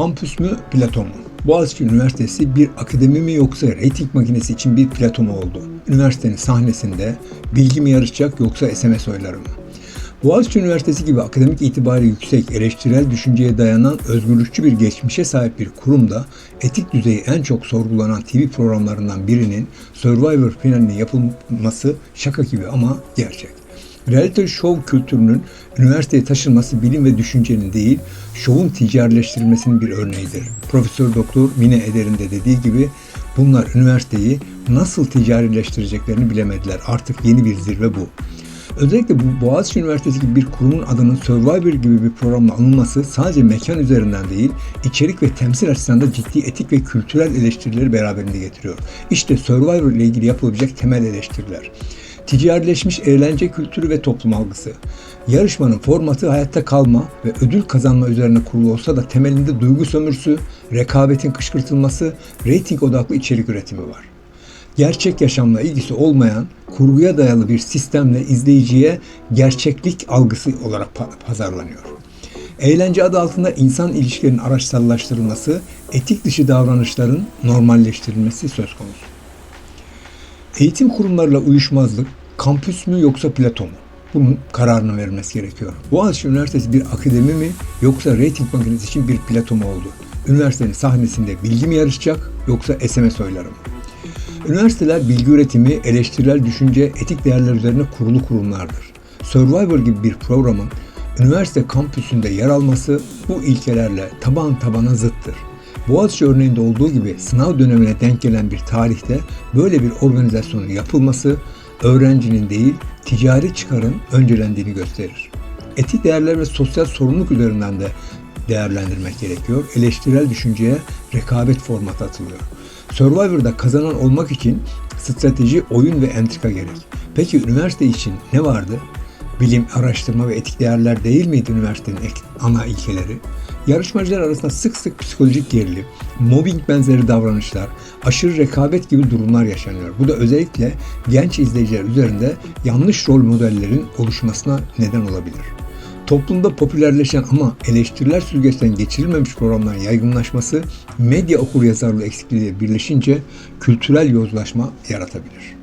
Kampüs mü, platon mu? Boğaziçi Üniversitesi bir akademi mi yoksa reyting makinesi için bir plato mu oldu? Üniversitenin sahnesinde bilgi mi yarışacak yoksa SMS oyları mı? Boğaziçi Üniversitesi gibi akademik itibarı yüksek, eleştirel düşünceye dayanan özgürlükçü bir geçmişe sahip bir kurumda etik düzeyi en çok sorgulanan TV programlarından birinin Survivor finalinin yapılması şaka gibi ama gerçek. Reality show kültürünün üniversiteye taşınması bilim ve düşüncenin değil, şovun ticarileştirilmesinin bir örneğidir. Profesör Doktor Mine Eder'in de dediği gibi bunlar üniversiteyi nasıl ticarileştireceklerini bilemediler. Artık yeni bir zirve bu. Özellikle bu Boğaziçi Üniversitesi gibi bir kurumun adının Survivor gibi bir programla anılması sadece mekan üzerinden değil, içerik ve temsil açısından da ciddi etik ve kültürel eleştirileri beraberinde getiriyor. İşte Survivor ile ilgili yapılabilecek temel eleştiriler. Ticarileşmiş eğlence kültürü ve toplum algısı. Yarışmanın formatı hayatta kalma ve ödül kazanma üzerine kurulu olsa da temelinde duygu sömürüsü, rekabetin kışkırtılması, reyting odaklı içerik üretimi var gerçek yaşamla ilgisi olmayan kurguya dayalı bir sistemle izleyiciye gerçeklik algısı olarak pazarlanıyor. Eğlence adı altında insan ilişkilerinin araçsallaştırılması, etik dışı davranışların normalleştirilmesi söz konusu. Eğitim kurumlarıyla uyuşmazlık, kampüs mü yoksa plato mu? Bunun kararını vermesi gerekiyor. Boğaziçi Üniversitesi bir akademi mi yoksa reyting makinesi için bir plato mu oldu? Üniversitenin sahnesinde bilgi mi yarışacak yoksa SMS oyları mı? Üniversiteler bilgi üretimi, eleştirel düşünce, etik değerler üzerine kurulu kurumlardır. Survivor gibi bir programın üniversite kampüsünde yer alması bu ilkelerle taban tabana zıttır. Boğaziçi örneğinde olduğu gibi sınav dönemine denk gelen bir tarihte böyle bir organizasyonun yapılması öğrencinin değil ticari çıkarın öncelendiğini gösterir. Etik değerler ve sosyal sorumluluk üzerinden de değerlendirmek gerekiyor. Eleştirel düşünceye rekabet formatı atılıyor. Survivor'da kazanan olmak için strateji, oyun ve entrika gerek. Peki üniversite için ne vardı? Bilim, araştırma ve etik değerler değil miydi üniversitenin ana ilkeleri? Yarışmacılar arasında sık sık psikolojik gerilim, mobbing benzeri davranışlar, aşırı rekabet gibi durumlar yaşanıyor. Bu da özellikle genç izleyiciler üzerinde yanlış rol modellerin oluşmasına neden olabilir. Toplumda popülerleşen ama eleştiriler süzgeçten geçirilmemiş programların yaygınlaşması medya okuryazarlığı eksikliğiyle birleşince kültürel yozlaşma yaratabilir.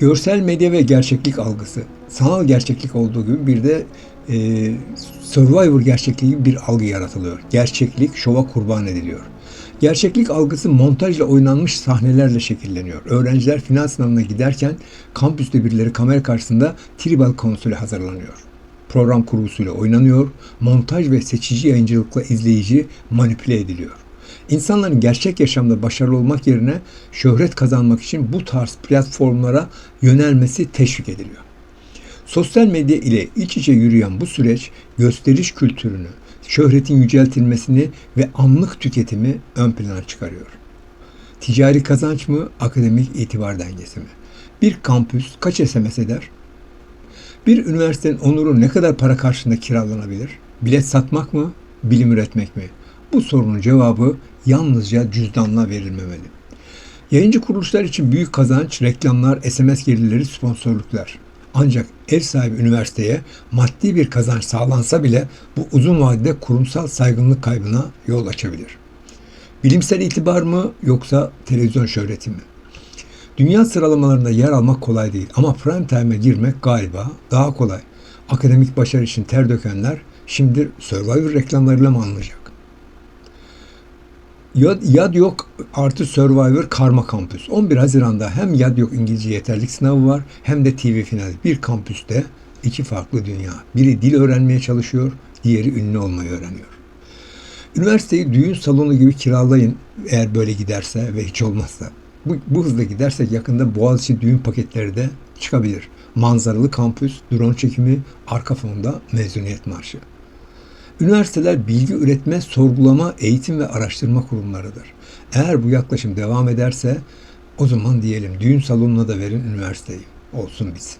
Görsel medya ve gerçeklik algısı, sanal gerçeklik olduğu gibi bir de e, Survivor gerçekliği gibi bir algı yaratılıyor. Gerçeklik şova kurban ediliyor. Gerçeklik algısı montajla oynanmış sahnelerle şekilleniyor. Öğrenciler final sınavına giderken kampüste birileri kamera karşısında tribal konsole hazırlanıyor program kurgusuyla oynanıyor, montaj ve seçici yayıncılıkla izleyici manipüle ediliyor. İnsanların gerçek yaşamda başarılı olmak yerine şöhret kazanmak için bu tarz platformlara yönelmesi teşvik ediliyor. Sosyal medya ile iç içe yürüyen bu süreç gösteriş kültürünü, şöhretin yüceltilmesini ve anlık tüketimi ön plana çıkarıyor. Ticari kazanç mı, akademik itibar dengesi mi? Bir kampüs kaç SMS eder? Bir üniversitenin onuru ne kadar para karşılığında kiralanabilir? Bilet satmak mı, bilim üretmek mi? Bu sorunun cevabı yalnızca cüzdanla verilmemeli. Yayıncı kuruluşlar için büyük kazanç, reklamlar, SMS gelirleri, sponsorluklar. Ancak ev sahibi üniversiteye maddi bir kazanç sağlansa bile bu uzun vadede kurumsal saygınlık kaybına yol açabilir. Bilimsel itibar mı yoksa televizyon şöhreti mi? Dünya sıralamalarında yer almak kolay değil ama prime time'e girmek galiba daha kolay. Akademik başarı için ter dökenler şimdi Survivor reklamlarıyla mı anlayacak? Yad, Yad yok artı Survivor Karma Kampüs. 11 Haziran'da hem Yad yok İngilizce yeterlik sınavı var hem de TV finali. Bir kampüste iki farklı dünya. Biri dil öğrenmeye çalışıyor, diğeri ünlü olmayı öğreniyor. Üniversiteyi düğün salonu gibi kiralayın eğer böyle giderse ve hiç olmazsa. Bu, bu hızla gidersek yakında Boğaziçi düğün paketleri de çıkabilir. Manzaralı kampüs, drone çekimi, arka fonda mezuniyet marşı. Üniversiteler bilgi üretme, sorgulama, eğitim ve araştırma kurumlarıdır. Eğer bu yaklaşım devam ederse o zaman diyelim düğün salonuna da verin üniversiteyi. Olsun bitsin.